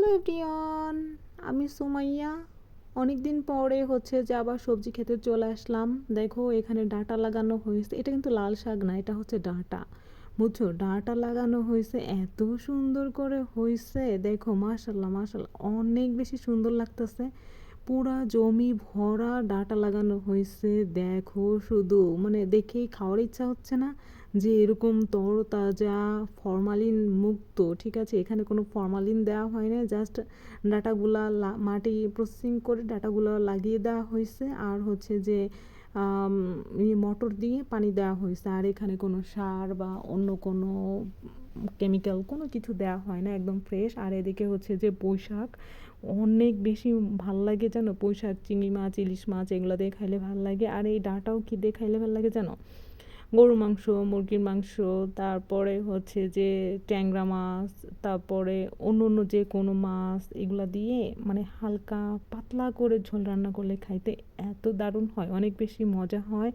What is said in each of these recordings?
Hello everyone, আমি সুমাইয়া। অনেক দিন পরে হচ্ছে যে আবার সবজি খেতে চলে আসলাম। দেখো, এখানে ডাঁটা লাগানো হয়েছে। এটা কিন্তু লাল শাক না, এটা হচ্ছে ডাঁটা। বুঝছ? ডাটা লাগানো হয়েছে, এত সুন্দর করে হয়েছে। দেখো, মাশাল্লাহ মাশাল্লাহ, অনেক বেশি সুন্দর লাগতেছে। পুরা জমি, ভরা ডাটা লাগানো হয়েছে। দেখো শুধু মানে দেখেই খাওয়ার ইচ্ছা হচ্ছে না যে এরকম তরতাজা ফরমালিন মুক্ত, ঠিক আছে? এখানে কোনো ফরমালিন দেওয়া হয় না জাস্ট ডাটাগুলা মাটি প্রসেসিং করে ডাটাগুলো লাগিয়ে দেওয়া হয়েছে। আর হচ্ছে যে মটর দিয়ে পানি দেওয়া হয়েছে। আর এখানে কোনো সার বা অন্য কোনো কেমিক্যাল কোনো কিছু দেওয়া হয় না, একদম ফ্রেশ আর এদিকে হচ্ছে যে পোশাক অনেক বেশি ভালো লাগে জানো? পোশাক চিংড়ি মাছ, ইলিশ মাছ, এগুলো দিয়ে খাইলে ভালো লাগে। আর এই ডাটাও কী দিয়ে খাইলে ভালো লাগে জানো? গরুর মাংস, মুরগির মাংস, তারপরে হচ্ছে যে ট্যাংরা মাছ, তারপরে অন্য অন্য যে কোনো মাছ, এগুলো দিয়ে মানে হালকা পাতলা করে ঝোল রান্না করলে খাইতে এত দারুণ হয়, অনেক বেশি মজা হয়।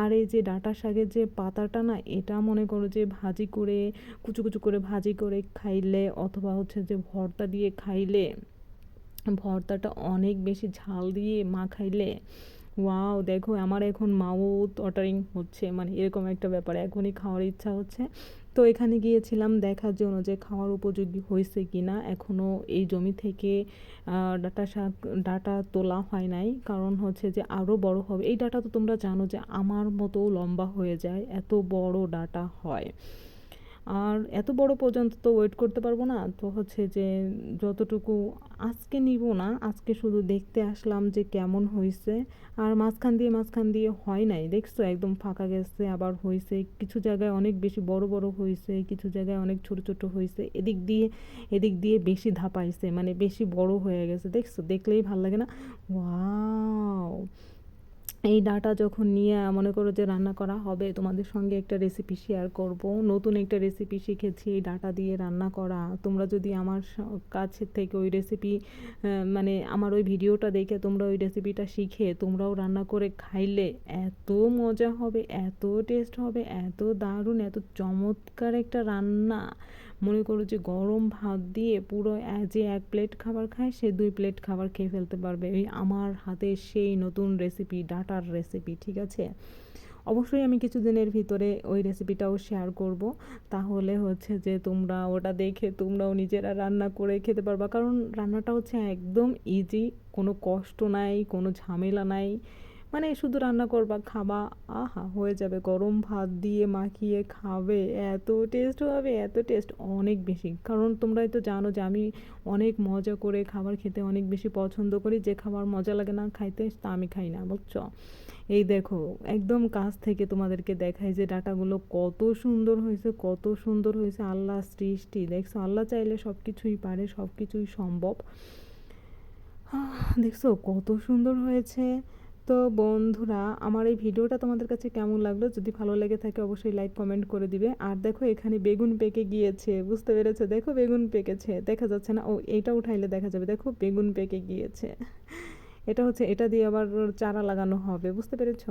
আর এই যে ডাঁটা শাকের যে পাতাটা না, এটা মনে করো যে ভাজি করে, কুচু কুচু করে ভাজি করে খাইলে অথবা হচ্ছে যে ভর্তা দিয়ে খাইলে, ভর্তাটা অনেক বেশি ঝাল দিয়ে মা খাইলে ওয়াও, দেখো, আমার এখন মাউথ ওয়াটারিং হচ্ছে। মানে এরকম একটা ব্যাপার, এখনই খাওয়ার ইচ্ছা হচ্ছে। তো এখানে গিয়েছিলাম দেখার জন্য যে খাওয়ার উপযোগী হয়েছে কি না এখনও এই জমি থেকে ডাটা শাক, ডাটা তোলা হয় নাই। কারণ হচ্ছে যে আরও বড় হবে। এই ডাটা তো তোমরা জানো যে আমার মতো লম্বা হয়ে যায়, এত বড় ডাটা হয়। আর এত বড় পর্যন্ত তো ওয়েট করতে পারব না। তো হচ্ছে যে যতটুকু আজকে নিব না, আজকে শুধু দেখতে আসলাম যে কেমন হয়েছে আর মাঝখান দিয়ে মাঝখান দিয়ে হয় নাই। দেখছ একদম ফাঁকা গেছে, আবার হয়েছে কিছু জায়গায় অনেক বেশি বড় বড় হয়েছে কিছু জায়গায় অনেক ছোট ছোট হয়েছে এদিক দিয়ে এদিক দিয়ে বেশি ধাপাইছে মানে বেশি বড় হয়ে গেছে। দেখছ, দেখলেই ভালো লাগে না? ওয়াও এই ডাটা যখন নিয়ে মনে করো যে রান্না করা হবে, তোমাদের সঙ্গে একটা রেসিপি শেয়ার করব। নতুন একটা রেসিপি শিখেছি, এই ডাটা দিয়ে রান্না করা। তোমরা যদি আমার কাছে থেকে ওই রেসিপি মানে আমার ওই ভিডিওটা দেখে তোমরা ওই রেসিপিটা শিখে তোমরাও রান্না করে খাইলে এত মজা হবে, এত টেস্ট হবে, এত দারুণ, এত চমৎকার একটা রান্না। মনে করো যে গরম ভাত দিয়ে পুরো যে এক প্লেট খাবার খায়, সে দুই প্লেট খাবার খেয়ে ফেলতে পারবে। এই আমার হাতে সেই নতুন রেসিপি ডাটার রেসিপি ঠিক আছে? অবশ্যই আমি কিছুদিনের ভিতরে ওই রেসিপিটাও শেয়ার করব। তাহলে হচ্ছে যে তোমরা ওটা দেখে তোমরাও নিজেরা রান্না করে খেতে পারবা। কারণ রান্নাটা হচ্ছে একদম ইজি কোনো কষ্ট নাই, কোনো ঝামেলা নাই। মানে শুধু রান্না করবা, খাবা, আহা, হয়ে যাবে। গরম ভাত দিয়ে মাখিয়ে খাবে, এত টেস্ট হবে, এত টেস্ট অনেক বেশি। কারণ তোমরাই তো জানো যে আমি অনেক মজা করে খাবার খেতে অনেক বেশি পছন্দ করি। যে খাবার মজা লাগে না খাইতে, তা আমি খাই না, বুঝছ? এই দেখো, একদম কাছ থেকে তোমাদেরকে দেখাই যে ডাটাগুলো কত সুন্দর হয়েছে, কত সুন্দর হয়েছে। আল্লাহ সৃষ্টি, দেখছ? আল্লাহ চাইলে সব কিছুই পারে সব কিছুই সম্ভব দেখছ? কত সুন্দর হয়েছে। তো বন্ধুরা, আমার এই ভিডিওটা তোমাদের কাছে কেমন লাগল? যদি ভালো লেগে থাকে অবশ্যই লাইক কমেন্ট করে দিবে। আর দেখো, এখানে বেগুন পেকে গিয়েছে, বুঝতে পেরেছ? দেখো, বেগুন পেকেছে, দেখা যাচ্ছে না। ও, এইটা উঠাইলে দেখা যাবে। দেখো, বেগুন পেকে গিয়েছে। এটা হচ্ছে, এটা দিয়ে আবার চারা লাগানো হবে, বুঝতে পেরেছ?